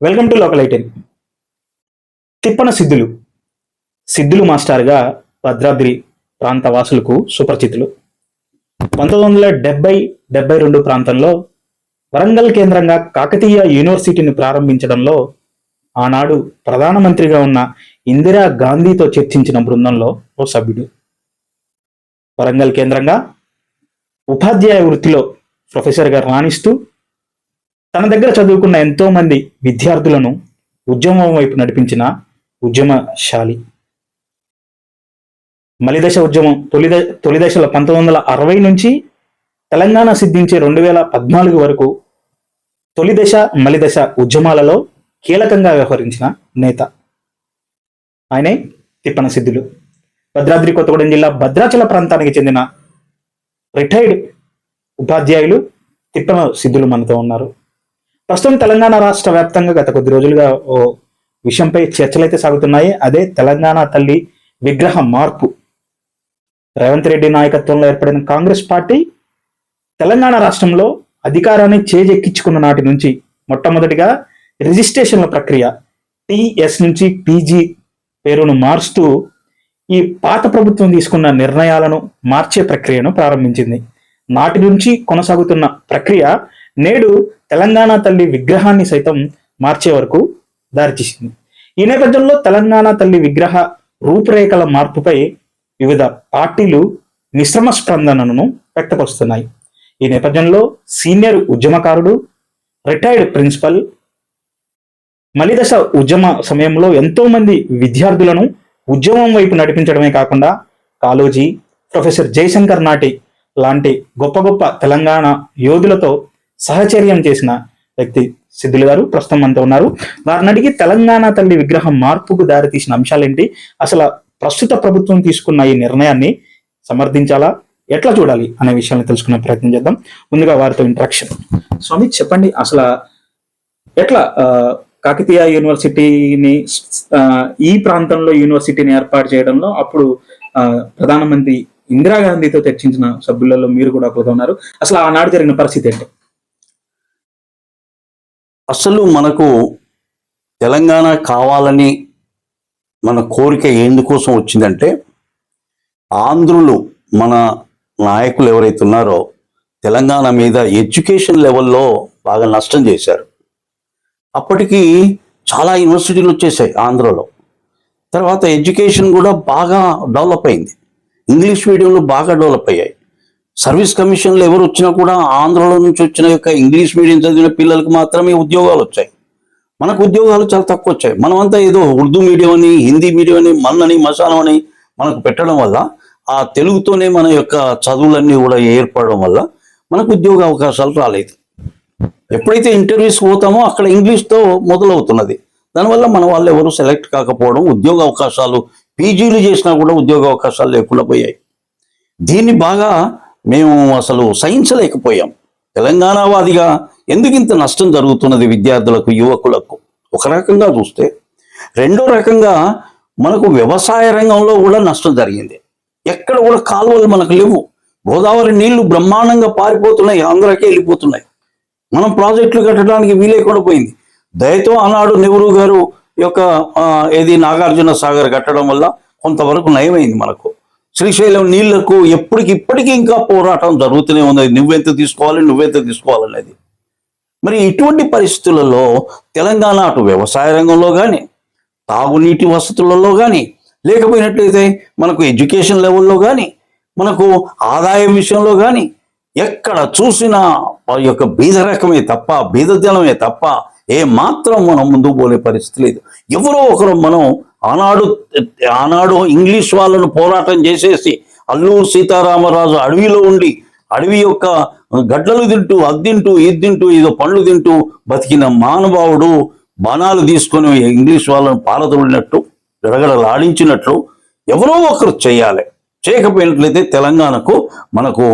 Welcome to local eighteen Tippana Siddhulu. Siddhulu మాస్టర్గా భద్రాద్రి ప్రాంత వాసులకు సుపరిచితులు. పంతొమ్మిది వందల డెబ్బై డెబ్బై రెండు ప్రాంతంలో వరంగల్ కేంద్రంగా కాకతీయ యూనివర్సిటీని ప్రారంభించడంలో ఆనాడు ప్రధానమంత్రిగా ఉన్న ఇందిరా గాంధీతో చర్చించిన బృందంలో ఓ సభ్యుడు. వరంగల్ కేంద్రంగా ఉపాధ్యాయ వృత్తిలో ప్రొఫెసర్గా రాణిస్తూ తన దగ్గర చదువుకున్న ఎంతో మంది విద్యార్థులను ఉద్యమం వైపు నడిపించిన ఉద్యమశాలి. మలిదశ ఉద్యమం తొలి ద- తొలి దశలో పంతొమ్మిది వందల అరవై నుంచి తెలంగాణ సిద్ధించే రెండు వేల పద్నాలుగు వరకు తొలి దశ మలిదశ ఉద్యమాలలో కీలకంగా వ్యవహరించిన నేత. ఆయనే తిప్పన సిద్ధులు. భద్రాద్రి కొత్తగూడెం జిల్లా భద్రాచల ప్రాంతానికి చెందిన రిటైర్డ్ ఉపాధ్యాయులు తిప్పన సిద్ధులు మనతో ఉన్నారు. ప్రస్తుతం తెలంగాణ రాష్ట్ర వ్యాప్తంగా గత కొద్ది రోజులుగా ఓ విషయంపై చర్చలైతే సాగుతున్నాయి. అదే తెలంగాణ తల్లి విగ్రహ మార్పు. రేవంత్ రెడ్డి నాయకత్వంలో ఏర్పడిన కాంగ్రెస్ పార్టీ తెలంగాణ రాష్ట్రంలో అధికారాన్ని చేజెక్కించుకున్న నాటి నుంచి మొట్టమొదటిగా రిజిస్ట్రేషన్ల ప్రక్రియ టిఎస్ నుంచి పీజీ పేరును మారుస్తూ ఈ పాత ప్రభుత్వం తీసుకున్న నిర్ణయాలను మార్చే ప్రక్రియను ప్రారంభించింది. నాటి నుంచి కొనసాగుతున్న ప్రక్రియ నేడు తెలంగాణ తల్లి విగ్రహాన్ని సైతం మార్చే వరకు దారితీసింది ఈ నేపథ్యంలో తెలంగాణ తల్లి విగ్రహ రూపురేఖల మార్పుపై వివిధ పార్టీలు మిశ్రమ స్పందనను వ్యక్తపరుస్తున్నాయి. ఈ నేపథ్యంలో సీనియర్ ఉద్యమకారుడు రిటైర్డ్ ప్రిన్సిపల్ మలిదశ ఉద్యమ సమయంలో ఎంతో మంది విద్యార్థులను ఉద్యమం వైపు నడిపించడమే కాకుండా కాలోజీ ప్రొఫెసర్ జయశంకర్ నాటి లాంటి గొప్ప గొప్ప తెలంగాణ యోధులతో సహచర్యం చేసిన వ్యక్తి సిద్ధులు గారు ప్రస్తుతం అంతా ఉన్నారు. వారిని అడిగి తెలంగాణ తల్లి విగ్రహం మార్పుకు దారితీసిన అంశాలేంటి? అసలు ప్రస్తుత ప్రభుత్వం తీసుకున్న ఈ నిర్ణయాన్ని సమర్థించాలా? ఎట్లా చూడాలి అనే విషయాన్ని తెలుసుకునే ప్రయత్నం చేద్దాం. ముందుగా వారితో ఇంట్రాక్షన్. స్వామి చెప్పండి అసలు ఎట్లా కాకతీయ యూనివర్సిటీని ఈ ప్రాంతంలో యూనివర్సిటీని ఏర్పాటు చేయడంలో అప్పుడు ప్రధానమంత్రి ఇందిరాగాంధీతో చర్చించిన సభ్యులలో మీరు కూడా ఒకరు ఉన్నారు. అసలు ఆనాడు జరిగిన పరిస్థితి ఏంటి? అసలు మనకు తెలంగాణ కావాలని మన కోరిక ఎందుకోసం వచ్చిందంటే ఆంధ్రులు మన నాయకులు ఎవరైతే ఉన్నారో తెలంగాణ మీద ఎడ్యుకేషన్ లెవెల్లో బాగా నష్టం చేశారు. అప్పటికి చాలా యూనివర్సిటీలు వచ్చేసాయి ఆంధ్రలో. తర్వాత ఎడ్యుకేషన్ కూడా బాగా డెవలప్ అయింది. ఇంగ్లీష్ మీడియంలో బాగా డెవలప్ అయ్యాయి. సర్వీస్ కమిషన్లు ఎవరు వచ్చినా కూడా ఆంధ్రలో నుంచి వచ్చిన యొక్క ఇంగ్లీష్ మీడియం చదివిన పిల్లలకు మాత్రమే ఉద్యోగాలు వచ్చాయి. మనకు ఉద్యోగాలు చాలా తక్కువ వచ్చాయి. మనమంతా ఏదో ఉర్దూ మీడియం అని హిందీ మీడియం అని మన్నని మసానం అని మనకు పెట్టడం వల్ల ఆ తెలుగుతోనే మన యొక్క చదువులన్నీ కూడా ఏర్పడడం వల్ల మనకు ఉద్యోగ అవకాశాలు రాలేదు. ఎప్పుడైతే ఇంటర్వ్యూస్ పోతామో అక్కడ ఇంగ్లీష్తో మొదలవుతున్నది. దానివల్ల మన వాళ్ళు ఎవరు సెలెక్ట్ కాకపోవడం ఉద్యోగ అవకాశాలు పీజీలు చేసినా కూడా ఉద్యోగ అవకాశాలు లేకుండా పోయాయి. దీన్ని బాగా మేము అసలు సహించలేకపోయాం. తెలంగాణవాదిగా ఎందుకు ఇంత నష్టం జరుగుతున్నది విద్యార్థులకు యువకులకు? ఒక రకంగా చూస్తే రెండో రకంగా మనకు వ్యవసాయ రంగంలో కూడా నష్టం జరిగింది. ఎక్కడ కూడా కాలువలు మనకు లేవు. గోదావరి నీళ్ళు బ్రహ్మాండంగా పారిపోతున్నాయి ఆంధ్రాకే వెళ్ళిపోతున్నాయి. మనం ప్రాజెక్టులు కట్టడానికి వీలేకుండా పోయింది. దయతో ఆనాడు నెహ్రూ గారు యొక్క ఏది నాగార్జున సాగర్ కట్టడం వల్ల కొంతవరకు నయమైంది మనకు. శ్రీశైలం నీళ్ళకు ఎప్పటికి ఇప్పటికీ ఇంకా పోరాటం జరుగుతూనే ఉంది. నువ్వెంత తీసుకోవాలి నువ్వెంత తీసుకోవాలనేది మరి ఇటువంటి పరిస్థితులలో తెలంగాణ అటు వ్యవసాయ రంగంలో కానీ తాగునీటి వసతులలో కానీ లేకపోయినట్లయితే మనకు ఎడ్యుకేషన్ లెవెల్లో కానీ మనకు ఆదాయం విషయంలో కానీ ఎక్కడ చూసినా వారి యొక్క బీదరకమే తప్ప బీదజలమే తప్ప ఏ మాత్రం మనం ముందుకు పోలే పరిస్థితి లేదు. ఎవరో ఒకరు మనం ఆనాడు ఆనాడు ఇంగ్లీష్ వాళ్ళను పోరాటం చేసేసి అల్లూరు సీతారామరాజు అడవిలో ఉండి అడవి యొక్క గడ్డలు తింటూ అద్దింటూ తింటూ ఇది తింటూ ఏదో పండ్లు తింటూ బతికిన మానవావుడు బాణాలు తీసుకొని ఇంగ్లీష్ వాళ్ళను పారదోడినట్టు గడగడలాడించినట్లు ఎవరో ఒకరు చేయాలి. చేయకపోయినట్లయితే తెలంగాణకు మనకు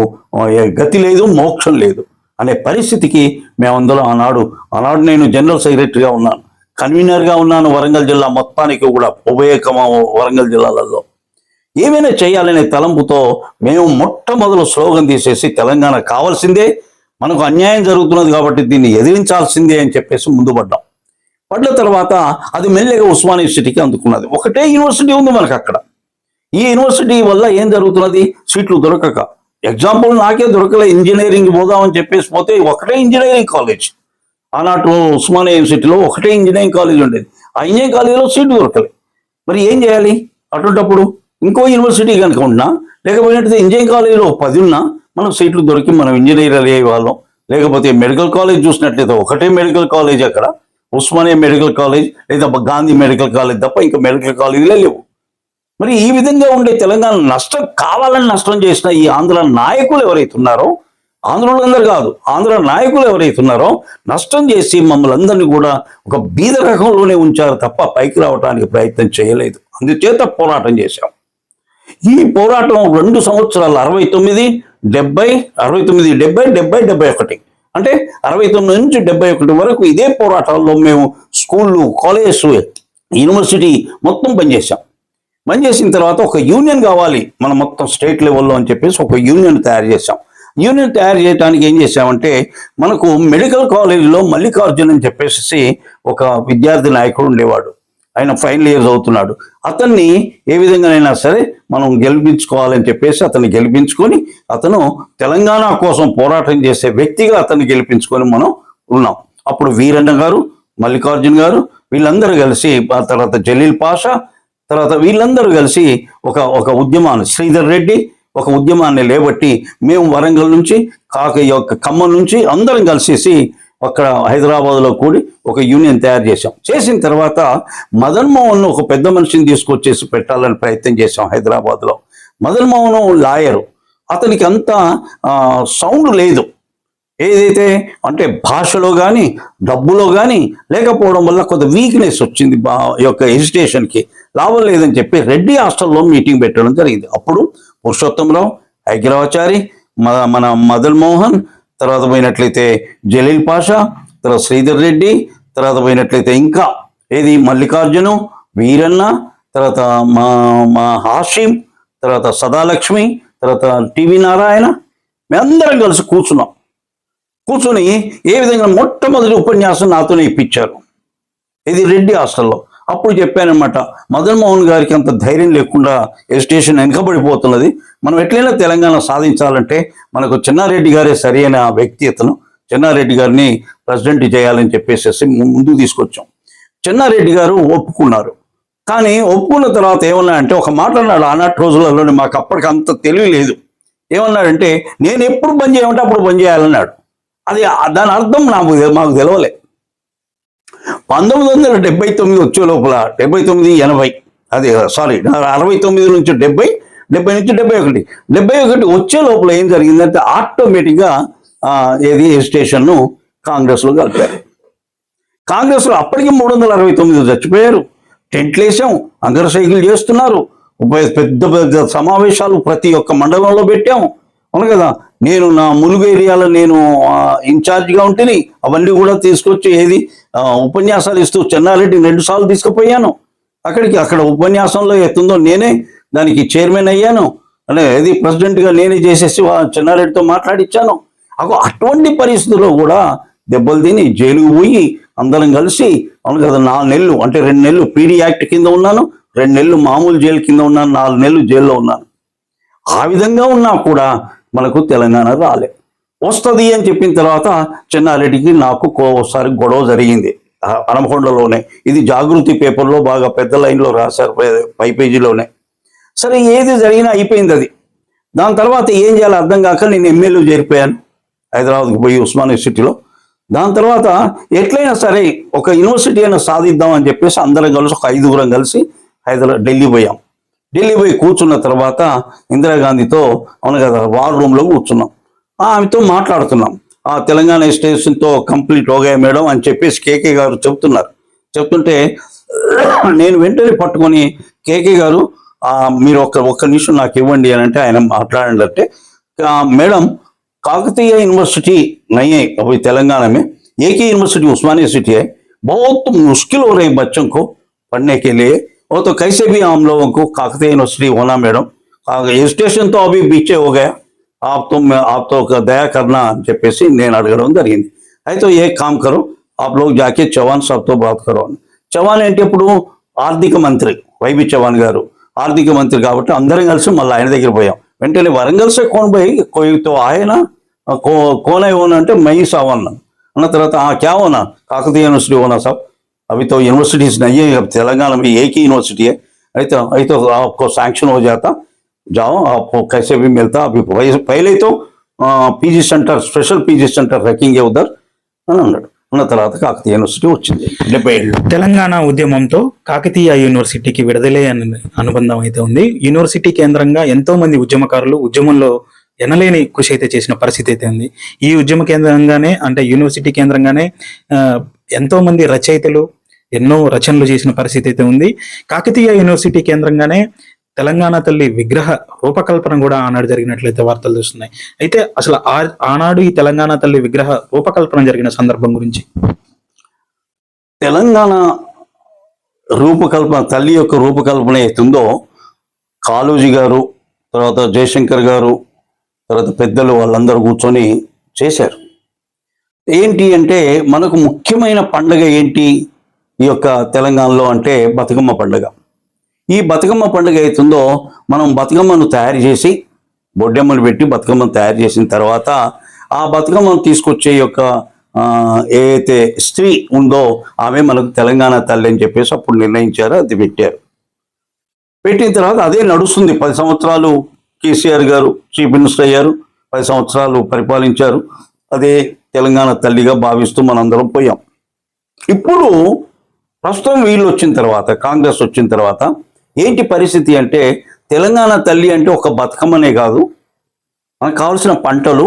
గతి లేదు మోక్షం లేదు అనే పరిస్థితికి మేమందరం ఆనాడు ఆనాడు నేను జనరల్ సెక్రటరీగా ఉన్నాను. కన్వీనర్గా ఉన్నాను వరంగల్ జిల్లా మొత్తానికి కూడా ఉభయ వరంగల్ జిల్లాలలో. ఏమైనా చేయాలనే తలంపుతో మేము మొట్టమొదలు స్లోగన్ తీసేసి తెలంగాణ కావాల్సిందే మనకు అన్యాయం జరుగుతున్నది కాబట్టి దీన్ని ఎదిరించాల్సిందే అని చెప్పేసి ముందు పడ్డాం. పడ్డ తర్వాత అది మెల్లగా ఉస్మాన్ యూనివర్సిటీకి అందుకున్నది. ఒకటే యూనివర్సిటీ ఉంది మనకు అక్కడ. ఈ యూనివర్సిటీ వల్ల ఏం జరుగుతున్నది? సీట్లు దొరకక. ఎగ్జాంపుల్ నాకే దొరకలే ఇంజనీరింగ్ పోదామని చెప్పేసి పోతే ఒకటే ఇంజనీరింగ్ కాలేజ్. ఆనాటి ఉస్మానియా యూనివర్సిటీలో ఒకటే ఇంజనీరింగ్ కాలేజ్ ఉండేది. ఆ ఇంజనీరింగ్ కాలేజీలో సీటు దొరకలేదు మరి ఏం చేయాలి? అటువంటప్పుడు ఇంకో యూనివర్సిటీ కనుక ఉన్నా లేకపోయినట్టు ఇంజనీరింగ్ కాలేజీలో పది ఉన్నా మనం సీట్లు దొరికి మనం ఇంజనీర్ అయ్యే వాళ్ళం. లేకపోతే మెడికల్ కాలేజ్ చూసినట్లయితే ఒకటే మెడికల్ కాలేజ్ అక్కడ. ఉస్మానియా మెడికల్ కాలేజ్ లేదా గాంధీ మెడికల్ కాలేజ్ తప్ప ఇంకా మెడికల్ కాలేజీలే లేవు. మరి ఈ విధంగా ఉండే తెలంగాణ నష్టం కావాలని నష్టం చేసిన ఈ ఆంధ్ర నాయకులు ఎవరైతే ఉన్నారో ఆంధ్రులందరూ కాదు ఆంధ్ర నాయకులు ఎవరైతే ఉన్నారో నష్టం చేసి మమ్మల్ని అందరినీ కూడా ఒక బీద రకంలోనే ఉంచారు తప్ప పైకి రావడానికి ప్రయత్నం చేయలేదు. అందుచేత పోరాటం చేశాం. ఈ పోరాటం రెండు సంవత్సరాలు అరవై తొమ్మిది డెబ్బై అరవై తొమ్మిది డెబ్బై డెబ్బై డెబ్బై ఒకటి. అంటే అరవై తొమ్మిది నుంచి డెబ్బై ఒకటి వరకు ఇదే పోరాటాల్లో మేము స్కూళ్ళు కాలేజెస్ యూనివర్సిటీ మొత్తం పనిచేసాం పనిచేసిన తర్వాత ఒక యూనియన్ కావాలి మనం మొత్తం స్టేట్ లెవెల్లో అని చెప్పేసి ఒక యూనియన్ తయారు చేసాం యూనియన్ తయారు చేయడానికి ఏం చేశామంటే మనకు మెడికల్ కాలేజీలో మల్లికార్జున్ అని చెప్పేసి ఒక విద్యార్థి నాయకుడు ఉండేవాడు. ఆయన ఫైనల్ ఇయర్ చదువుతున్నాడు. అతన్ని ఏ విధంగానైనా సరే మనం గెలిపించుకోవాలని చెప్పేసి అతన్ని గెలిపించుకొని అతను తెలంగాణ కోసం పోరాటం చేసే వ్యక్తిగా అతన్ని గెలిపించుకొని మనం ఉన్నాం. అప్పుడు వీరన్న గారు మల్లికార్జున్ గారు వీళ్ళందరూ కలిసి తర్వాత జలీల్ పాషా తర్వాత వీళ్ళందరూ కలిసి ఒక ఒక ఉద్యమాన్ని శ్రీధర్ రెడ్డి ఒక ఉద్యమాన్ని లేబట్టి మేము వరంగల్ నుంచి కాక ఈ యొక్క ఖమ్మం నుంచి అందరం కలిసేసి అక్కడ హైదరాబాద్లో కూడి ఒక యూనియన్ తయారు చేశాం. చేసిన తర్వాత మదన్మోహన్ ఒక పెద్ద మనిషిని తీసుకొచ్చేసి పెట్టాలని ప్రయత్నం చేశాం హైదరాబాద్లో. మదన్మోహన్ లాయరు. అతనికి అంత సౌండ్ లేదు. ఏదైతే అంటే భాషలో కానీ డబ్బులో కానీ లేకపోవడం వల్ల కొంత వీక్నెస్ వచ్చింది బా యొక్క ఎడ్యుకేషన్కి లాభం లేదని చెప్పి రెడ్డి హాస్టల్లో మీటింగ్ పెట్టడం జరిగింది. అప్పుడు పురుషోత్తంలో ఐగ్రవాచారి మన మన మదన్ మోహన్ తర్వాత పోయినట్లయితే జలీల్ పాషా తర్వాత శ్రీధర్ రెడ్డి తర్వాత పోయినట్లయితే ఇంకా ఏది మల్లికార్జును వీరన్న తర్వాత మా మా హాషిం తర్వాత సదాలక్ష్మి తర్వాత టీవీ నారాయణ మేమందరం కలిసి కూర్చున్నాం. కూర్చుని ఏ విధంగా మొట్టమొదటి ఉపన్యాసం నాతోనే ఇప్పించారు. ఇది రెడ్డి హాస్టల్లో. అప్పుడు చెప్పానమాట మదన్ మోహన్ గారికి అంత ధైర్యం లేకుండా ఎడ్యుకేషన్ వెనుకబడిపోతున్నది. మనం ఎట్లయినా తెలంగాణ సాధించాలంటే మనకు చిన్నారెడ్డి గారే సరైన వ్యక్తి అతను. చిన్నారెడ్డి గారిని ప్రెసిడెంట్ చేయాలని చెప్పేసి ముందుకు తీసుకొచ్చాం. చిన్నారెడ్డి గారు ఒప్పుకున్నారు. కానీ ఒప్పుకున్న తర్వాత ఏమన్నా అంటే ఒక మాట అన్నాడు ఆనాటి రోజులలోనే మాకు అప్పటికి అంత తెలివి లేదు. ఏమన్నాడంటే నేను ఎప్పుడు బంద్ చేయమంటే అప్పుడు బంద్ చేయాలన్నాడు. అది దాని అర్థం నాకు మాకు తెలవలే. పంతొమ్మిది వందల డెబ్బై తొమ్మిది వచ్చే లోపల డెబ్బై తొమ్మిది ఎనభై. అది సారీ అరవై తొమ్మిది నుంచి డెబ్బై డెబ్బై నుంచి డెబ్బై ఒకటి. డెబ్బై ఒకటి వచ్చే లోపల ఏం జరిగిందంటే ఆటోమేటిక్గా ఏది స్టేషన్ను కాంగ్రెస్లో కలిపారు. కాంగ్రెస్లో అప్పటికి మూడు వందల అరవై తొమ్మిది చచ్చిపోయారు. టెంట్లు వేసాం అంగర సైకిల్ చేస్తున్నారు పెద్ద పెద్ద సమావేశాలు ప్రతి ఒక్క మండలంలో పెట్టాము అవును కదా? నేను నా ములుగు ఏరియాలో నేను ఇన్ఛార్జ్గా ఉంటేని అవన్నీ కూడా తీసుకొచ్చి ఏది ఉపన్యాసాలు ఇస్తూ చెన్నారెడ్డి రెండు సార్లు తీసుకుపోయాను. అక్కడికి అక్కడ ఉపన్యాసంలో ఎత్తుందో నేనే దానికి చైర్మన్ అయ్యాను. అంటే ఏది ప్రెసిడెంట్గా నేనే చేసేసి చెన్నారెడ్డితో మాట్లాడిచ్చాను. అగో అటువంటి పరిస్థితుల్లో కూడా దెబ్బలు తిని జైలుకు పోయి అందరం కలిసి అవును కదా నాలుగు నెలలు అంటే రెండు నెలలు పీడీ యాక్ట్ కింద ఉన్నాను రెండు నెలలు మామూలు జైలు కింద ఉన్నాను నాలుగు నెలలు జైల్లో ఉన్నాను. ఆ విధంగా ఉన్నా కూడా మనకు తెలంగాణ రాలే. వస్తుంది అని చెప్పిన తర్వాత చెన్నారెడ్డికి నాకు కో- ఒకసారి గొడవ జరిగింది. ఆ హనమకొండలోనే ఇది జాగృతి పేపర్లో బాగా పెద్ద లైన్లో రాశారు పై- పై పేజీలోనే. సరే ఏది జరిగినా అయిపోయింది అది. దాని తర్వాత ఏం చేయాలో అర్థం కాక నేను ఎమ్మెల్యే చేరిపోయాను హైదరాబాద్కి పోయి ఉస్మాన్ సిటీలో దాని తర్వాత ఎట్లయినా సరే ఒక యూనివర్సిటీ అయినా సాధిద్దాం అని చెప్పేసి అందరం కలిసి ఒక ఐదుగురం కలిసి హైదరాబాద్ ఢిల్లీ పోయాం. ఢిల్లీ పోయి కూర్చున్న తర్వాత ఇందిరాగాంధీతో అవును కదా వార్ రూమ్లో కూర్చున్నాం ఆమెతో మాట్లాడుతున్నాం ఆ తెలంగాణ స్టేషన్తో కంప్లీట్ ఓగా మేడం అని చెప్పేసి కేకే గారు చెప్తున్నారు చెప్తుంటే నేను వెంటనే పట్టుకొని కేకే గారు ఆ, మీరు ఒక ఒక్క నిమిషం నాకు ఇవ్వండి అని అంటే ఆయన మాట్లాడండి అంటే "ఆ, మేడం काकतीय यूनिवर्सिटी नहीं है अभी तेलंगाना में एक ही यूनिवर्सिटी उस्मानिया सिटी है बहुत मुश्किल हो रही है बच्चों को पढ़ने के लिए वो तो कैसे भी हम लोगों को काकतीय यूनिवर्सिटी होना मैडम एजुकेशन तो अभी पीछे हो गया आप तो आप तो दया करना అని చెప్పేసి నేను అడగడం జరిగింది అయితే ఏ కామ్ కరో आप लोग जाके చవాన్ సాబ్తో బాత్ కరో అని చవాన్ ఏంటి ఇప్పుడు ఆర్థిక మంత్రి వైబి చవాన్ గారు ఆర్థిక మంత్రి కాబట్టి అందరం కలిసి మళ్ళీ ఆయన దగ్గర పోయాం వెంటనే వరంగల్ సే కోన్ పోయి కోయితో ఆయన కో కోన హోనా అంటే మై సావన్ అన్న తర్వాత ఆ క్యా హోనా కాకతీయ యూనివర్సిటీ హోనా సాబ్ अभी तो यूनिवर्सिटीज नहीं है अब तेलंगाना में एक ही यूनिवर्सिटी है अरे तो अभी तो आपको सैंक्शन हो जाता जाओ आपको कैसे भी मिलता अभी पहले- पहले तो PG centre special PG centre రకింగ్ ఉదర్ అని అన్నాడు అన్న తర్వాత కాకతీయ యూనివర్సిటీ వచ్చింది డెబ్బై ఏళ్ళు తెలంగాణ ఉద్యమంతో కాకతీయ యూనివర్సిటీకి విడుదలే అనే అనుబంధం అయితే ఉంది యూనివర్సిటీ కేంద్రంగా ఎంతో మంది ఉద్యమకారులు ఉద్యమంలో ఎనలేని కృషి అయితే చేసిన పరిస్థితి అయితే ఉంది ఈ ఉద్యమ కేంద్రంగానే అంటే యూనివర్సిటీ కేంద్రంగానే ఎంతోమంది రచయితలు ఎన్నో రచనలు చేసిన పరిస్థితి అయితే ఉంది. కాకతీయ యూనివర్సిటీ కేంద్రంగానే తెలంగాణ తల్లి విగ్రహ రూపకల్పన కూడా ఆనాడు జరిగినట్లయితే వార్తలు చూస్తున్నాయి అయితే అసలు ఆ- ఆనాడు ఈ తెలంగాణ తల్లి విగ్రహ రూపకల్పన జరిగిన సందర్భం గురించి? తెలంగాణ రూపకల్పన తల్లి యొక్క రూపకల్పన అవుతుందో కాళోజీ గారు తర్వాత జయశంకర్ గారు తర్వాత పెద్దలు వాళ్ళందరూ కూర్చొని చేశారు. ఏంటి అంటే మనకు ముఖ్యమైన పండగ ఏంటి? ఈ యొక్క తెలంగాణలో అంటే బతుకమ్మ పండుగ. ఈ బతుకమ్మ పండుగ అవుతుందో మనం బతుకమ్మను తయారు చేసి బొడ్డెమ్మను పెట్టి బతుకమ్మను తయారు చేసిన తర్వాత ఆ బతుకమ్మను తీసుకొచ్చే యొక్క ఏదైతే స్త్రీ ఉందో ఆమె మనకు తెలంగాణ తల్లి అని చెప్పేసి అప్పుడు నిర్ణయించారు అది పెట్టారు. పెట్టిన తర్వాత అదే నడుస్తుంది. పది సంవత్సరాలు కేసీఆర్ గారు చీఫ్ మినిస్టర్ అయ్యారు పది సంవత్సరాలు పరిపాలించారు. అదే తెలంగాణ తల్లిగా భావిస్తూ మనందరం పోయాం. ఇప్పుడు ప్రస్తుతం వీళ్ళు వచ్చిన తర్వాత కాంగ్రెస్ వచ్చిన తర్వాత ఏంటి పరిస్థితి అంటే తెలంగాణ తల్లి అంటే ఒక బతుకమ్మనే కాదు. మనకు కావాల్సిన పంటలు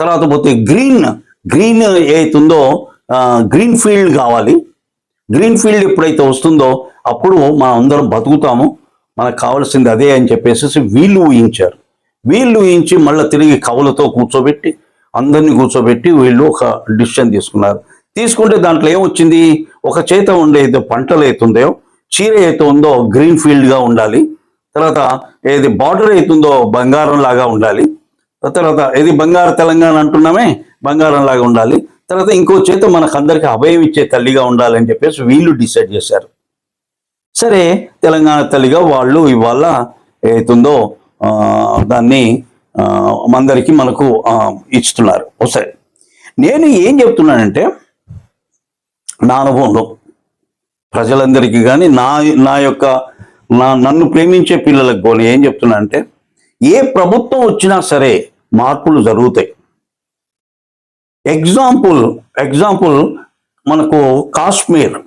తర్వాత పోతే గ్రీన్ గ్రీన్ ఏతుందో గ్రీన్ ఫీల్డ్ కావాలి. గ్రీన్ ఫీల్డ్ ఎప్పుడైతే వస్తుందో అప్పుడు మనం అందరం బతుకుతాము. మనకు కావాల్సింది అదే అని చెప్పేసి వీళ్ళు ఊహించారు. వీళ్ళు ఊహించి మళ్ళీ తిరిగి కవులతో కూర్చోబెట్టి అందరినీ కూర్చోబెట్టి వీళ్ళు ఒక డిసిషన్ తీసుకున్నారు. తీసుకుంటే దాంట్లో ఏమొచ్చింది? ఒక చేత ఉండే ఏదో పంటలు అవుతుందో చీర అయితే ఉందో గ్రీన్ ఫీల్డ్గా ఉండాలి. తర్వాత ఏది బార్డర్ అవుతుందో బంగారం లాగా ఉండాలి. తర్వాత ఇది బంగారు తెలంగాణ అంటున్నామే బంగారం లాగా ఉండాలి. తర్వాత ఇంకో చేత మనకు అందరికి అభయం ఇచ్చే తల్లిగా ఉండాలని చెప్పేసి వీళ్ళు డిసైడ్ చేశారు. సరే తెలంగాణ తల్లిగా వాళ్ళు ఇవాళ ఏతుందో ఆ, దాన్ని మందరికి అందరికీ మనకు ఇస్తున్నారు ఒకసారి నేను ఏం చెప్తున్నానంటే నా అనుభవంలో ప్రజలందరికీ కానీ నా నా యొక్క నా నన్ను ప్రేమించే పిల్లలకు పోనీ ఏం చెప్తున్నా అంటే ఏ ప్రభుత్వం వచ్చినా సరే మార్పులు జరుగుతాయి. ఎగ్జాంపుల్ ఎగ్జాంపుల్ మనకు కాశ్మీర్.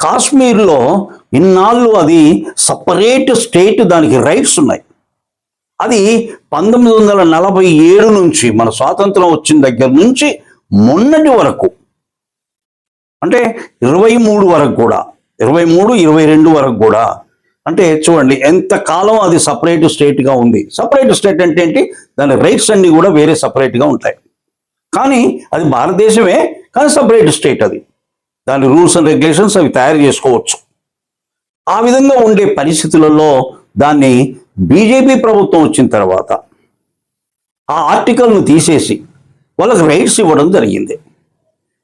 కాశ్మీర్లో ఇన్నాళ్ళు అది సపరేట్ స్టేట్ దానికి రైట్స్ ఉన్నాయి. అది పంతొమ్మిది వందల నలభై ఏడు నుంచి మన స్వాతంత్రం వచ్చిన దగ్గర నుంచి మొన్నటి వరకు. అంటే ఇరవై మూడు వరకు కూడా ఇరవై మూడు ఇరవై రెండు వరకు కూడా. అంటే చూడండి ఎంత కాలం అది సపరేట్ స్టేట్గా ఉంది. సపరేట్ స్టేట్ అంటే ఏంటి? దాని రైట్స్ అన్నీ కూడా వేరే సపరేట్గా ఉంటాయి. కానీ అది భారతదేశమే కానీ సపరేట్ స్టేట్ అది. దాని రూల్స్ అండ్ రెగ్యులేషన్స్ అవి తయారు చేసుకోవచ్చు. ఆ విధంగా ఉండే పరిస్థితులలో దాన్ని బీజేపీ ప్రభుత్వం వచ్చిన తర్వాత ఆ ఆర్టికల్ను తీసేసి వాళ్ళకి రైట్స్ ఇవ్వడం జరిగింది.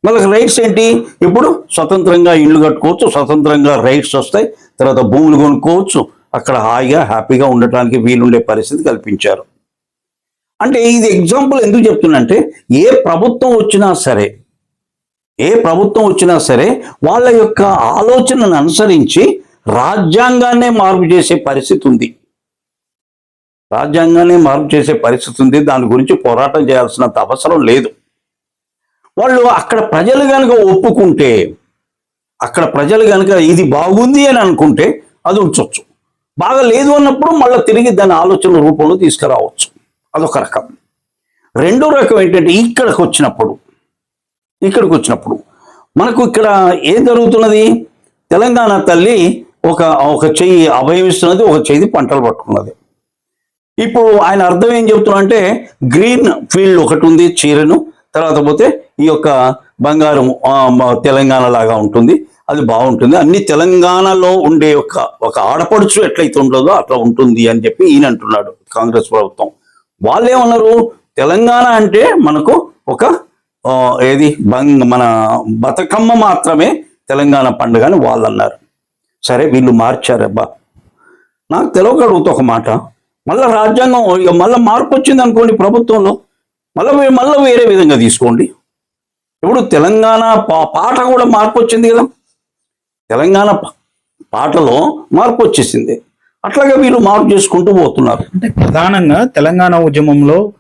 వాళ్ళకి రైట్స్ ఏంటి? ఇప్పుడు స్వతంత్రంగా ఇల్లు కట్టుకోవచ్చు స్వతంత్రంగా రైట్స్ వస్తాయి తర్వాత భూములు కొనుక్కోవచ్చు. అక్కడ హాయిగా హ్యాపీగా ఉండటానికి వీలుండే పరిస్థితి కల్పించారు. అంటే ఇది ఎగ్జాంపుల్ ఎందుకు చెప్తున్నంటే ఏ ప్రభుత్వం వచ్చినా సరే ఏ ప్రభుత్వం వచ్చినా సరే వాళ్ళ యొక్క ఆలోచనను అనుసరించి రాజ్యాంగాన్నే మార్పు చేసే పరిస్థితి ఉంది. రాజ్యాంగాన్ని మార్పు చేసే పరిస్థితి ఉంది. దాని గురించి పోరాటం చేయాల్సినంత అవసరం లేదు. వాళ్ళు అక్కడ ప్రజలు కనుక ఒప్పుకుంటే అక్కడ ప్రజలు కనుక ఇది బాగుంది అని అనుకుంటే అది ఉంచవచ్చు బాగా లేదు అన్నప్పుడు మళ్ళీ తిరిగి దాని ఆలోచన రూపంలో తీసుకురావచ్చు. అదొక రకం. రెండో రకం ఏంటంటే ఇక్కడికి వచ్చినప్పుడు ఇక్కడికి వచ్చినప్పుడు మనకు ఇక్కడ ఏం జరుగుతున్నది? తెలంగాణ తల్లి ఒక ఒక చెయ్యి అభయమిస్తున్నది ఒక చెయ్యి పంటలు పట్టుకున్నది. ఇప్పుడు ఆయన అర్థం ఏం చెబుతున్నా అంటే గ్రీన్ ఫీల్డ్ ఒకటి ఉంది చీరను తర్వాత పోతే ఈ యొక్క బంగారం తెలంగాణ లాగా ఉంటుంది. అది బాగుంటుంది. అన్ని తెలంగాణలో ఉండే ఒక ఒక ఆడపడుచు ఎట్లయితే ఉండదో అట్లా ఉంటుంది అని చెప్పి ఈయన అంటున్నాడు కాంగ్రెస్ ప్రభుత్వం. వాళ్ళేమన్నారు? తెలంగాణ అంటే మనకు ఒక ఏది? బంగ్ మన బతుకమ్మ మాత్రమే తెలంగాణ పండుగ అని వాళ్ళు అన్నారు సరే వీళ్ళు మార్చారబ్బా. నాకు తెలియక ఒక మాట. మళ్ళీ రాజ్యాంగం ఇక మళ్ళీ మార్పు వచ్చింది అనుకోండి ప్రభుత్వంలో మళ్ళీ మళ్ళీ వేరే విధంగా తీసుకోండి. ఇప్పుడు తెలంగాణ పా- పాట కూడా మార్పు వచ్చింది కదా. తెలంగాణ పా- పాటలో మార్పు వచ్చేసింది. అట్లాగే వీళ్ళు మార్పు చేసుకుంటూ పోతున్నారు. అంటే ప్రధానంగా తెలంగాణ ఉద్యమంలో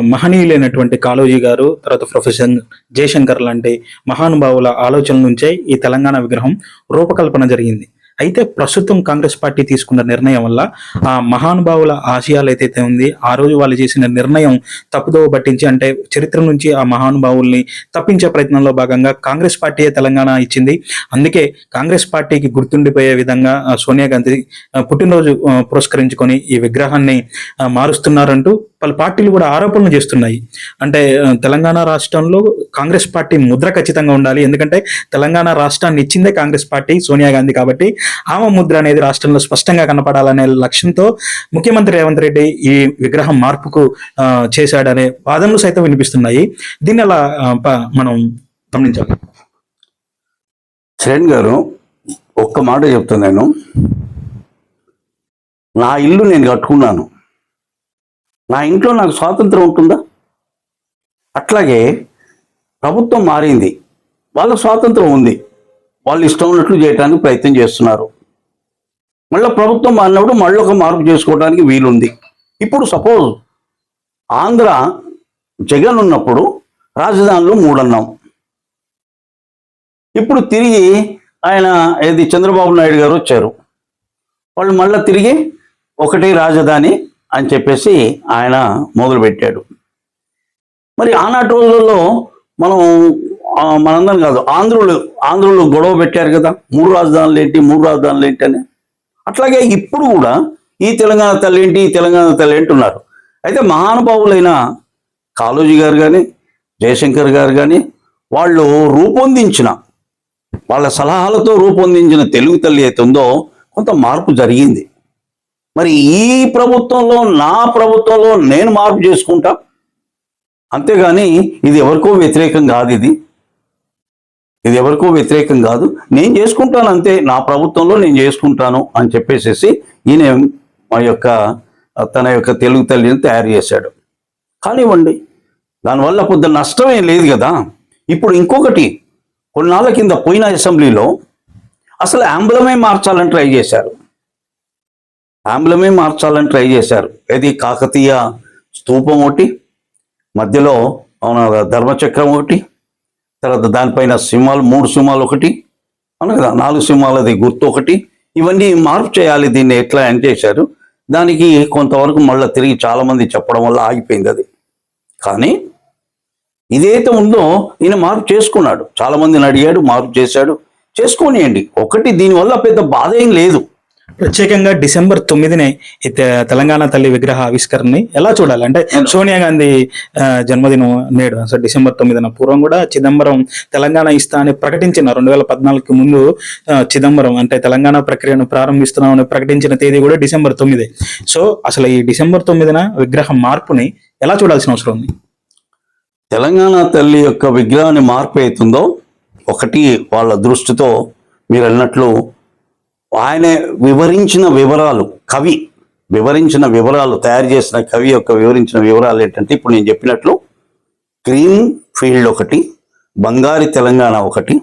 మహనీయులైనటువంటి కాళోజీ గారు తర్వాత ప్రొఫెసర్ జయశంకర్ లాంటి మహానుభావుల ఆలోచనల నుంచే ఈ తెలంగాణ విగ్రహం రూపకల్పన జరిగింది. అయితే ప్రస్తుతం కాంగ్రెస్ పార్టీ తీసుకున్న నిర్ణయం వల్ల ఆ మహానుభావుల ఆశయాలు ఏదైతే ఉంది ఆ రోజు వాళ్ళు చేసిన నిర్ణయం తప్పుదోవ పట్టించి అంటే చరిత్ర నుంచి ఆ మహానుభావుల్ని తప్పించే ప్రయత్నంలో భాగంగా కాంగ్రెస్ పార్టీ తెలంగాణ ఇచ్చింది. అందుకే కాంగ్రెస్ పార్టీకి గుర్తుండిపోయే విధంగా సోనియా గాంధీ పుట్టినరోజు పురస్కరించుకొని ఈ విగ్రహాన్ని మారుస్తున్నారంటూ పలు పార్టీలు కూడా ఆరోపణలు చేస్తున్నాయి. అంటే తెలంగాణ రాష్ట్రంలో కాంగ్రెస్ పార్టీ ముద్ర ఖచ్చితంగా ఉండాలి. ఎందుకంటే తెలంగాణ రాష్ట్రాన్ని ఇచ్చిందే కాంగ్రెస్ పార్టీ సోనియా గాంధీ కాబట్టి ఆమె ముద్ర అనేది రాష్ట్రంలో స్పష్టంగా కనపడాలనే లక్ష్యంతో ముఖ్యమంత్రి రేవంత్ రెడ్డి ఈ విగ్రహం మార్పుకు చేశాడనే వాదనలు సైతం వినిపిస్తున్నాయి. దీన్ని అలా మనం గమనించాలి? శ్రేణ్ గారు ఒక్క మాట చెప్తాను నేను. నా ఇల్లు నేను కట్టుకున్నాను. నా ఇంట్లో నాకు స్వాతంత్రం ఉంటుందా? అట్లాగే ప్రభుత్వం మారింది. వాళ్ళ స్వాతంత్రం ఉంది. వాళ్ళు ఇష్టం ఉన్నట్లు చేయడానికి ప్రయత్నం చేస్తున్నారు. మళ్ళీ ప్రభుత్వం మారినప్పుడు మళ్ళీ ఒక మార్పు చేసుకోవడానికి వీలుంది. ఇప్పుడు సపోజ్ ఆంధ్ర జగన్ ఉన్నప్పుడు రాజధానిలో మూడన్నాం. ఇప్పుడు తిరిగి ఆయన ఏది చంద్రబాబు నాయుడు గారు వచ్చారు. వాళ్ళు మళ్ళీ తిరిగి ఒకటి రాజధాని అని చెప్పేసి ఆయన మొదలుపెట్టాడు మరి ఆనాటి రోజుల్లో మనం మనందరం కాదు ఆంధ్రులు ఆంధ్రులు గొడవ పెట్టారు కదా మూడు రాజధానులు ఏంటి మూడు రాజధానులు ఏంటి అని. అట్లాగే ఇప్పుడు కూడా ఈ తెలంగాణ తల్లి ఏంటి ఈ తెలంగాణ తల్లి ఏంటి ఉన్నారు అయితే మహానుభావులైన కాళోజీ గారు కానీ జయశంకర్ గారు కానీ వాళ్ళు రూపొందించిన వాళ్ళ సలహాలతో రూపొందించిన తెలుగు తల్లి అయితే ఉందో కొంత మార్పు జరిగింది. మరి ఈ ప్రభుత్వంలో నా ప్రభుత్వంలో నేను మార్పు చేసుకుంటా? అంతేగాని ఇది ఎవరికో వ్యతిరేకం కాదు ఇది. ఇది ఎవరికో వ్యతిరేకం కాదు. నేను చేసుకుంటాను అంతే. నా ప్రభుత్వంలో నేను చేసుకుంటాను అని చెప్పేసేసి ఈయన మా యొక్క తన యొక్క తెలుగు తల్లిని తయారు చేశాడు. కానివ్వండి దానివల్ల పెద్ద నష్టం ఏం లేదు కదా. ఇప్పుడు ఇంకొకటి కొన్నాళ్ళ కింద పోయిన అసెంబ్లీలో అసలు ఆంబులమే మార్చాలని ట్రై చేశారు. ఆంబ్లమే మార్చాలని ట్రై చేశారు. ఇది కాకతీయ స్తూపం ఒకటి మధ్యలో అవును ధర్మచక్రం ఒకటి తర్వాత దానిపైన సింహాలు మూడు సింహాలు ఒకటి అవును కదా నాలుగు సింహాలది గుర్తు ఒకటి. ఇవన్నీ మార్పు చేయాలి దీన్ని ఎట్లా అని చేశారు. దానికి కొంతవరకు మళ్ళీ తిరిగి చాలామంది చెప్పడం వల్ల ఆగిపోయింది అది. కానీ ఇదైతే ఉందో ఈయన మార్పు చేసుకున్నాడు. చాలామందిని అడిగాడు మార్పు చేశాడు. చేసుకోనియండి. ఒకటి దీనివల్ల పెద్ద బాధ ఏం లేదు. ప్రత్యేకంగా డిసెంబర్ తొమ్మిదినే తెలంగాణ తల్లి విగ్రహ ఆవిష్కరణని ఎలా చూడాలి? అంటే సోనియా గాంధీ జన్మదినం నేడు అసలు డిసెంబర్ తొమ్మిదిన పూర్వం కూడా చిదంబరం తెలంగాణ ఇస్తా అని ప్రకటించిన రెండు వేల పద్నాలుగుకి ముందు చిదంబరం అంటే తెలంగాణ ప్రక్రియను ప్రారంభిస్తున్నామని ప్రకటించిన తేదీ కూడా డిసెంబర్ తొమ్మిదే. సో అసలు ఈ డిసెంబర్ తొమ్మిదిన విగ్రహ మార్పుని ఎలా చూడాల్సిన అవసరం ఉంది? తెలంగాణ తల్లి యొక్క విగ్రహాన్ని మార్పు అవుతుందో ఒకటి వాళ్ళ దృష్టితో మీరు అన్నట్లు ఆయన వివరించిన వివరాలు కవి వివరించిన వివరాలు తయారు చేసిన కవి యొక్క వివరించిన వివరాలు ఏంటంటే ఇప్పుడు నేను చెప్పినట్లు గ్రీన్ ఫీల్డ్ ఒకటి బంగారి తెలంగాణ ఒకటి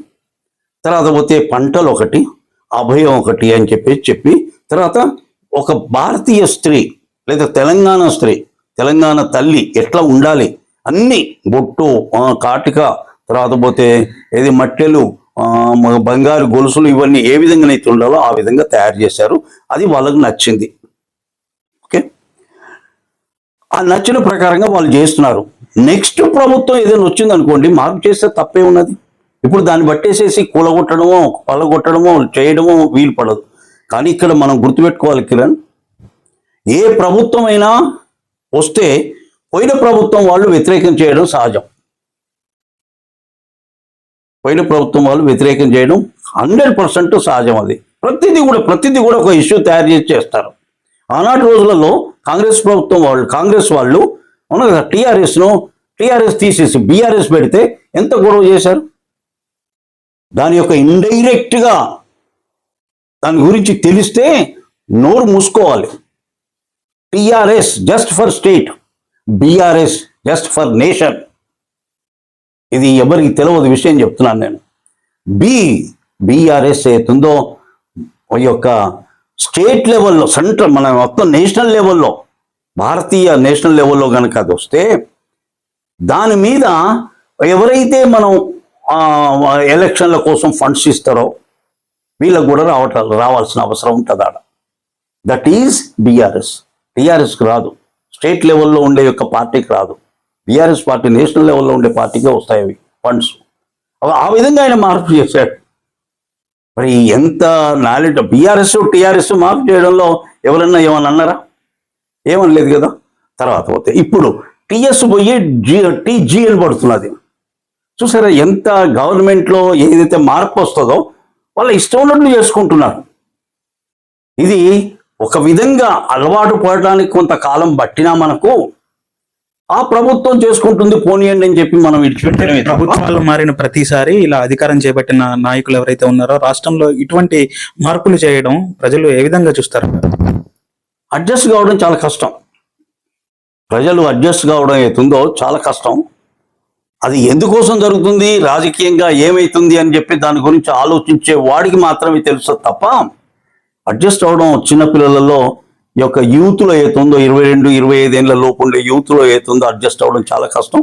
తర్వాత పోతే పంటలు ఒకటి అభయం ఒకటి అని చెప్పి చెప్పి తర్వాత ఒక భారతీయ స్త్రీ లేదా తెలంగాణ స్త్రీ తెలంగాణ తల్లి ఎట్లా ఉండాలి? అన్ని బొట్టు కాటిక తర్వాత పోతే ఏది? మట్టెలు బంగారు గొలుసులు ఇవన్నీ ఏ విధంగానైతే ఉండాలో ఆ విధంగా తయారు చేశారు. అది వాళ్ళకు నచ్చింది. ఓకే? ఆ నచ్చిన ప్రకారంగా వాళ్ళు చేస్తున్నారు. నెక్స్ట్ ప్రభుత్వం ఏదైనా వచ్చింది అనుకోండి మార్పు చేస్తే తప్పే ఉన్నది ఇప్పుడు దాన్ని బట్టేసేసి కూలగొట్టడమో పళ్ళగొట్టడమో చేయడమో వీలు పడదు. కానీ ఇక్కడ మనం గుర్తుపెట్టుకోవాలి కిరణ్ ఏ ప్రభుత్వమైనా వస్తే పోయిన ప్రభుత్వం వాళ్ళు వ్యతిరేకం చేయడం సహజం. పోయిన ప్రభుత్వం వాళ్ళు వ్యతిరేకం చేయడం హండ్రెడ్ పర్సెంట్ సహజం అది. ప్రతిదీ కూడా ప్రతిదీ కూడా ఒక ఇష్యూ తయారు చేసి చేస్తారు. ఆనాటి రోజులలో కాంగ్రెస్ ప్రభుత్వం వాళ్ళు కాంగ్రెస్ వాళ్ళు అవును కదా టీఆర్ఎస్ను టీఆర్ఎస్ తీసేసి బీఆర్ఎస్ పెడితే ఎంత గొడవ చేశారు? దాని యొక్క ఇండైరెక్ట్గా దాని గురించి తెలిస్తే నోరు మూసుకోవాలి. TRS just for state BRS just for nation. ఇది ఎవరికి తెలియదు విషయం చెప్తున్నాను నేను. బి బీఆర్ఎస్ అవుతుందో ఈ యొక్క స్టేట్ లెవెల్లో సెంట్రల్ మన మొత్తం నేషనల్ లెవెల్లో భారతీయ నేషనల్ లెవెల్లో కనుక అది వస్తే దాని మీద ఎవరైతే మనం ఎలక్షన్ల కోసం ఫండ్స్ ఇస్తారో వీళ్ళకు కూడా రావట రావాల్సిన అవసరం ఉంటుంది ఆడ. That is BRS. టీఆర్ఎస్కి రాదు. స్టేట్ లెవెల్లో ఉండే యొక్క పార్టీకి రాదు. బీఆర్ఎస్ పార్టీ నేషనల్ లెవెల్లో ఉండే పార్టీకే వస్తాయి అవి ఫండ్స్. ఆ విధంగా ఆయన మార్పు చేశాడు. మరి ఎంత నాలెడ్జ్ బీఆర్ఎస్ టీఆర్ఎస్ మార్పు చేయడంలో ఎవరన్నా ఏమన్నా అన్నారా? ఏమనలేదు కదా. తర్వాత పోతే ఇప్పుడు టీఎస్ పోయి జి టీజీఎల్ పడుతున్నది. చూసారా ఎంత గవర్నమెంట్లో ఏదైతే మార్పు వస్తుందో వాళ్ళ ఇష్టం ఉన్నట్లు చేసుకుంటున్నారు. ఇది ఒక విధంగా అలవాటు పడడానికి కొంతకాలం పట్టినా మనకు ఆ ప్రభుత్వం చేసుకుంటుంది పోనీయండి అని చెప్పి మనం విడిచిపెట్టడమే. తప్ప ప్రభుత్వాలు మారిన ప్రతిసారి ఇలా అధికారం చేపట్టిన నాయకులు ఎవరైతే ఉన్నారో రాష్ట్రంలో ఇటువంటి మార్పులు చేయడం ప్రజలు ఏ విధంగా చూస్తారు? అడ్జస్ట్ కావడం చాలా కష్టం. ప్రజలు అడ్జస్ట్ కావడం అవుతుందో చాలా కష్టం. అది ఎందుకోసం జరుగుతుంది? రాజకీయంగా ఏమైతుంది అని చెప్పి దాని గురించి ఆలోచించే వాడికి మాత్రమే తెలుసు తప్ప అడ్జస్ట్ అవడం చిన్నపిల్లలలో ఈ యొక్క యూత్లో ఏతుందో ఇరవై రెండు ఇరవై ఐదేళ్ళ లోపు ఉండే యూత్లో ఏతుందో అడ్జస్ట్ అవ్వడం చాలా కష్టం.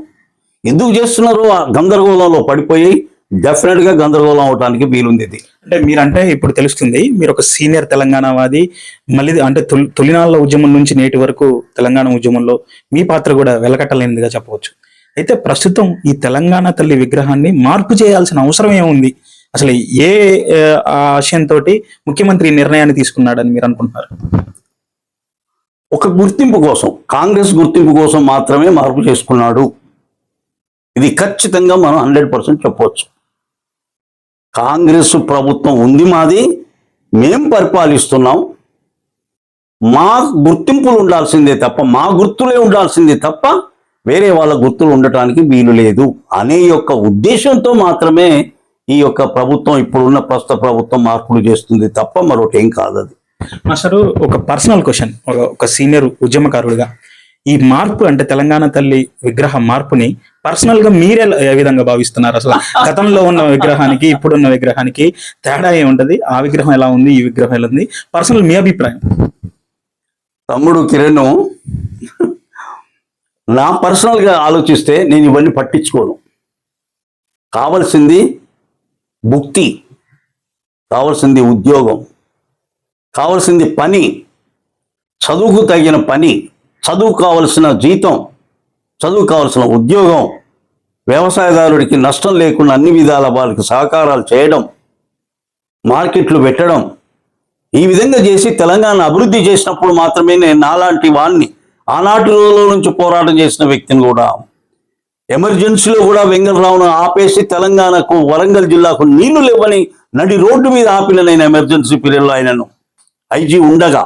ఎందుకు చేస్తున్నారు? ఆ గందరగోళంలో పడిపోయి డెఫినెట్గా గందరగోళం అవడానికి వీలుంది ఇది. అంటే మీరంటే ఇప్పుడు తెలుస్తుంది మీరు ఒక సీనియర్ తెలంగాణవాది మళ్ళీ అంటే తొలి తొలినాళ్ళ ఉద్యమం నుంచి నేటి వరకు తెలంగాణ ఉద్యమంలో మీ పాత్ర కూడా వెలకట్టలేనిదిగా చెప్పవచ్చు. అయితే ప్రస్తుతం ఈ తెలంగాణ తల్లి విగ్రహాన్ని మార్పు చేయాల్సిన అవసరం ఏముంది? అసలు ఏ ఆ, ఆశయంతో ముఖ్యమంత్రి ఈ నిర్ణయాన్ని తీసుకున్నాడని మీరు అనుకుంటున్నారు? ఒక గుర్తింపు కోసం కాంగ్రెస్ గుర్తింపు కోసం మాత్రమే మార్పు చేసుకున్నాడు. ఇది ఖచ్చితంగా మనం హండ్రెడ్ పర్సెంట్ చెప్పవచ్చు కాంగ్రెస్ ప్రభుత్వం ఉంది మాది మేం పరిపాలిస్తున్నాం. మా గుర్తింపులు ఉండాల్సిందే తప్ప మా గుర్తులే ఉండాల్సిందే తప్ప వేరే వాళ్ళ గుర్తులు ఉండటానికి వీలు లేదు అనే యొక్క ఉద్దేశంతో మాత్రమే ఈ యొక్క ప్రభుత్వం ఇప్పుడున్న ప్రస్తుత ప్రభుత్వం మార్పులు చేస్తుంది తప్ప మరొకటి ఏం కాదు అది మాస్టర్ ఒక పర్సనల్ క్వశ్చన్. ఒక సీనియర్ ఉద్యమకారుడిగా. ఈ మార్పు అంటే తెలంగాణ తల్లి విగ్రహ మార్పుని పర్సనల్గా మీరే ఏ విధంగా భావిస్తున్నారు అసలు? గతంలో ఉన్న విగ్రహానికి ఇప్పుడున్న విగ్రహానికి తేడా ఏముంటది ఆ విగ్రహం ఎలా ఉంది? ఈ విగ్రహం ఎలా ఉంది? పర్సనల్ మీ అభిప్రాయం. తమ్ముడు కిరణ్ నా పర్సనల్గా ఆలోచిస్తే నేను ఇవన్నీ పట్టించుకోను. కావలసింది భుక్తి కావలసింది ఉద్యోగం. కావలసింది పని చదువుకు తగిన పని చదువు కావలసిన జీతం చదువు కావలసిన ఉద్యోగం వ్యవసాయదారుడికి నష్టం లేకుండా అన్ని విధాల వాళ్ళకి సహకారాలు చేయడం మార్కెట్లు పెట్టడం ఈ విధంగా చేసి తెలంగాణ అభివృద్ధి చేసినప్పుడు మాత్రమే నేను నాలాంటి వాణ్ణి ఆనాటి రోజుల నుంచి పోరాటం చేసిన వ్యక్తిని కూడా ఎమర్జెన్సీలో కూడా వెంగళరావును ఆపేసి తెలంగాణకు వరంగల్ జిల్లాకు నీళ్ళు లేవని నడి రోడ్డు మీద ఆపిన నేను ఎమర్జెన్సీ పీరియడ్లో ఆయనను. ఐజీ ఉండగా.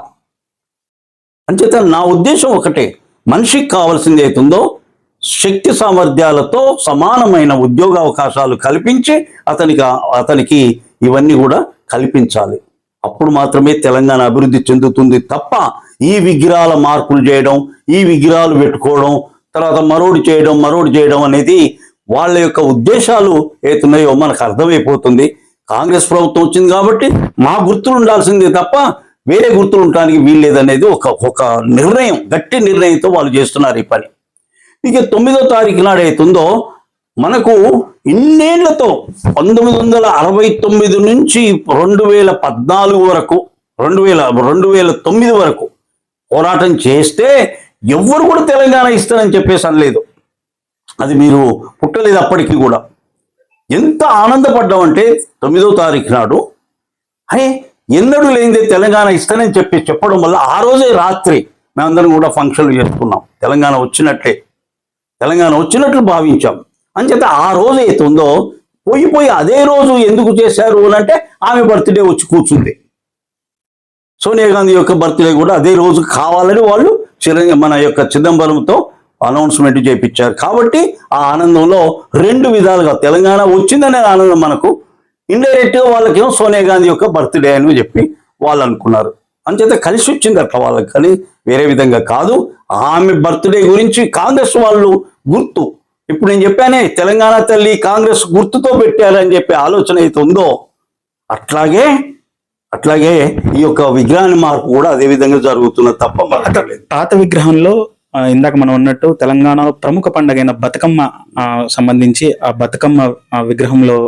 అంచేత నా ఉద్దేశం ఒకటే మనిషికి కావాల్సింది ఏతుందో శక్తి సామర్థ్యాలతో సమానమైన ఉద్యోగ అవకాశాలు కల్పించి అతనికి అతనికి ఇవన్నీ కూడా కల్పించాలి. అప్పుడు మాత్రమే తెలంగాణ అభివృద్ధి చెందుతుంది తప్ప ఈ విగ్రహాల మార్పులు చేయడం ఈ విగ్రహాలు పెట్టుకోవడం తర్వాత మరోడు చేయడం మరోడు చేయడం అనేది వాళ్ళ యొక్క ఉద్దేశాలు ఏతున్నాయో మనకు అర్థమైపోతుంది. కాంగ్రెస్ ప్రభుత్వం వచ్చింది కాబట్టి మా గుర్తులు ఉండాల్సిందే తప్ప వేరే గుర్తులు ఉండడానికి వీల్లేదనేది ఒక ఒక నిర్ణయం గట్టి నిర్ణయంతో వాళ్ళు చేస్తున్నారు ఈ పని. ఇక తొమ్మిదో తారీఖు నాడు అవుతుందో మనకు ఇన్నేళ్ళతో పంతొమ్మిది వందల అరవై తొమ్మిది నుంచి రెండు వేల పద్నాలుగు వరకు రెండు వేల రెండు వేల తొమ్మిది వరకు పోరాటం చేస్తే ఎవ్వరు కూడా తెలంగాణ ఇస్తారని చెప్పేసి అనలేదు. అది మీరు పుట్టలేదు అప్పటికి కూడా. ఎంత ఆనందపడ్డామంటే తొమ్మిదో తారీఖు నాడు అయ్యే ఎన్నడూ లేనిదే తెలంగాణ ఇస్తానని చెప్పి చెప్పడం వల్ల ఆ రోజే రాత్రి మేమందరం కూడా ఫంక్షన్లు చేసుకున్నాం. తెలంగాణ వచ్చినట్లే. తెలంగాణ వచ్చినట్లు భావించాం. అంచేత ఆ రోజు అయితే ఉందో పోయి పోయి అదే రోజు ఎందుకు చేశారు అని అంటే ఆమె బర్త్డే వచ్చి కూర్చుంది. సోనియా గాంధీ యొక్క బర్త్డే కూడా అదే రోజు కావాలని వాళ్ళు చిరంజీవి మన యొక్క చిదంబరంతో అనౌన్స్మెంట్ చేయించారు కాబట్టి ఆ ఆనందంలో రెండు విధాలుగా తెలంగాణ వచ్చిందనే ఆనందం మనకు ఇండైరెక్ట్గా వాళ్ళకేమో సోనియా గాంధీ యొక్క బర్త్డే అని చెప్పి వాళ్ళు అనుకున్నారు అంచేత కలిసి వచ్చింది అట్లా వాళ్ళకి. కానీ వేరే విధంగా కాదు. ఆమె బర్త్డే గురించి కాంగ్రెస్ వాళ్ళు గుర్తు. ఇప్పుడు నేను చెప్పానే తెలంగాణ తల్లి కాంగ్రెస్ గుర్తుతో పెట్టారని చెప్పే ఆలోచన అయితే ఉందో? అట్లాగే అట్లాగే ఈ యొక్క విగ్రహాన్ని మార్పు కూడా అదే విధంగా జరుగుతున్న తప్ప పాత విగ్రహంలో ఇందాక మనం ఉన్నట్టు తెలంగాణలో ప్రముఖ పండుగైన బతుకమ్మ సంబంధించి ఆ బతుకమ్మ ఆ, విగ్రహంలో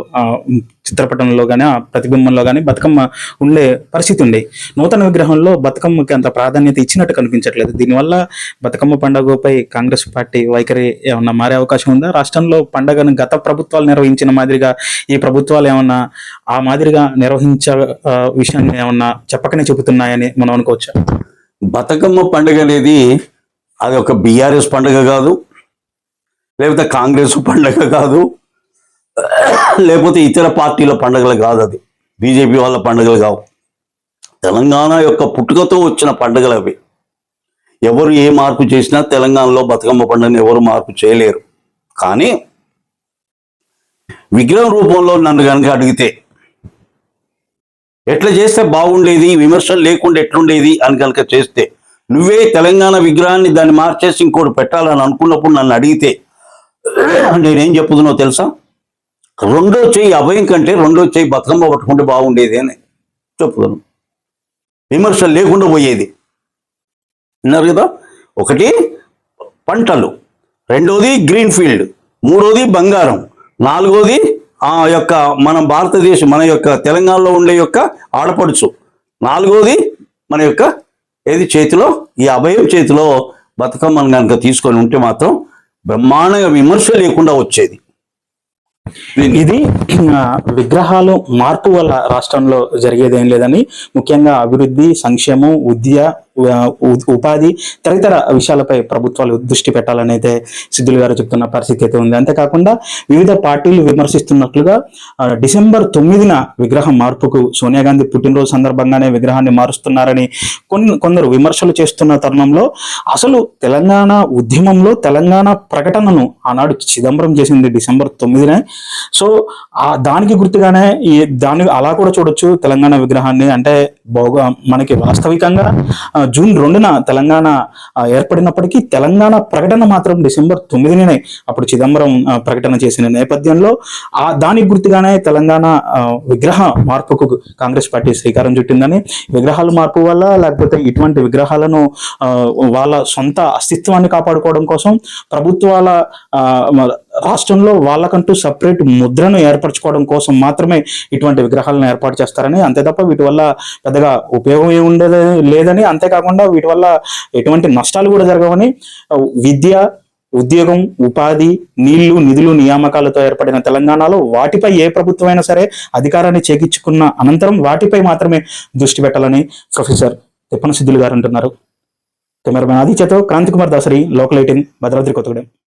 చిత్రపటంలో కానీ ఆ ప్రతిబింబంలో కానీ బతుకమ్మ ఉండే పరిస్థితి ఉండే. నూతన విగ్రహంలో బతుకమ్మకి అంత ప్రాధాన్యత ఇచ్చినట్టు కనిపించట్లేదు. దీనివల్ల బతుకమ్మ పండుగపై కాంగ్రెస్ పార్టీ వైఖరి ఏమన్నా మారే అవకాశం ఉందా? రాష్ట్రంలో పండుగను గత ప్రభుత్వాలు నిర్వహించిన మాదిరిగా ఈ ప్రభుత్వాలు ఏమన్నా ఆ మాదిరిగా నిర్వహించ విషయాన్ని ఏమన్నా చెప్పకనే చెబుతున్నాయని మనం అనుకోవచ్చా? బతుకమ్మ పండుగ అనేది అది ఒక బీఆర్ఎస్ పండుగ కాదు లేకపోతే కాంగ్రెస్ పండుగ కాదు లేకపోతే ఇతర పార్టీల పండుగలు కాదు అది. బీజేపీ వాళ్ళ పండుగలు కావు. తెలంగాణ యొక్క పుట్టుకతో వచ్చిన పండుగలు అవి. ఎవరు ఏ మార్పు చేసినా తెలంగాణలో బతుకమ్మ పండుగను ఎవరు మార్పు చేయలేరు. కానీ విగ్రహం రూపంలో నన్ను కనుక అడిగితే ఎట్లా చేస్తే బాగుండేది విమర్శలు లేకుండా ఎట్లుండేది అని కనుక చేస్తే నువ్వే తెలంగాణ విగ్రహాన్ని దాన్ని మార్చేసి ఇంకోటి పెట్టాలని అనుకున్నప్పుడు నన్ను అడిగితే నేనేం చెప్పుతున్నావు తెలుసా? రెండో చెయ్యి అభయం కంటే రెండో చెయ్యి బతుకమ్మ పట్టుకుంటే బాగుండేది అని చెప్పుదాను విమర్శలు లేకుండా పోయేది. విన్నారు కదా? ఒకటి పంటలు. రెండోది గ్రీన్ ఫీల్డ్ మూడోది బంగారం. నాలుగోది ఆ యొక్క మన భారతదేశం మన యొక్క తెలంగాణలో ఉండే యొక్క ఆడపడుచు. నాలుగోది మన యొక్క ఏది చేతిలో? ఈ అభయం చేతిలో బతుకమ్మను కనుక తీసుకొని ఉంటే మాత్రం బ్రహ్మాండంగా విమర్శ లేకుండా వచ్చేది. ఇది విగ్రహాలు మార్పు వల్ల రాష్ట్రంలో జరిగేది ఏం లేదని ముఖ్యంగా అభివృద్ధి సంక్షేమం విద్య ఉపాధి తదితర విషయాలపై ప్రభుత్వాలు దృష్టి పెట్టాలని అయితే సిద్ధులు గారు చెప్తున్న పరిస్థితి అయితే ఉంది. అంతేకాకుండా వివిధ పార్టీలు విమర్శిస్తున్నట్లుగా డిసెంబర్ తొమ్మిదిన విగ్రహం మార్పుకు సోనియా గాంధీ పుట్టినరోజు సందర్భంగానే విగ్రహాన్ని మారుస్తున్నారని కొన్ని కొందరు విమర్శలు చేస్తున్న తరుణంలో అసలు తెలంగాణ ఉద్యమంలో తెలంగాణ ప్రకటనను ఆనాడు చిదంబరం చేసింది డిసెంబర్ తొమ్మిదినే. సో ఆ దానికి గుర్తుగానే ఈ అలా కూడా చూడొచ్చు తెలంగాణ విగ్రహాన్ని అంటే బాగా మనకి వాస్తవికంగా జూన్ రెండున తెలంగాణ ఏర్పడినప్పటికీ తెలంగాణ ప్రకటన మాత్రం డిసెంబర్ తొమ్మిదినే అప్పుడు చిదంబరం ప్రకటన చేసిన నేపథ్యంలో ఆ దానికి గుర్తుగానే తెలంగాణ విగ్రహ మార్పుకు కాంగ్రెస్ పార్టీ శ్రీకారం చుట్టిందని విగ్రహాల మార్పు వల్ల లేకపోతే ఇటువంటి విగ్రహాలను వాళ్ళ సొంత అస్తిత్వాన్ని కాపాడుకోవడం కోసం ప్రభుత్వాల రాష్ట్రంలో వాళ్ళకంటూ సపరేట్ ముద్రను ఏర్పరచుకోవడం కోసం మాత్రమే ఇటువంటి విగ్రహాలను ఏర్పాటు చేస్తారని అంతే తప్ప వీటి వల్ల పెద్దగా ఉపయోగం ఏమి ఉండదు లేదని అంతేకాకుండా వీటి వల్ల ఎటువంటి నష్టాలు కూడా జరగవని విద్య ఉద్యోగం ఉపాధి నీళ్ళు నిధులు నియామకాలతో ఏర్పడిన తెలంగాణలో వాటిపై ఏ ప్రభుత్వం అయినా సరే అధికారాన్ని చేకించుకున్న అనంతరం వాటిపై మాత్రమే దృష్టి పెట్టాలని ప్రొఫెసర్ తిప్పన సిద్ధులు గారు అంటున్నారు. కెమెరామెన్ ఆదిత్యతో క్రాంతి కుమార్ దాసరి లోకల్ ఎయిటీన్ భద్రాద్రి కొత్తగూడెం.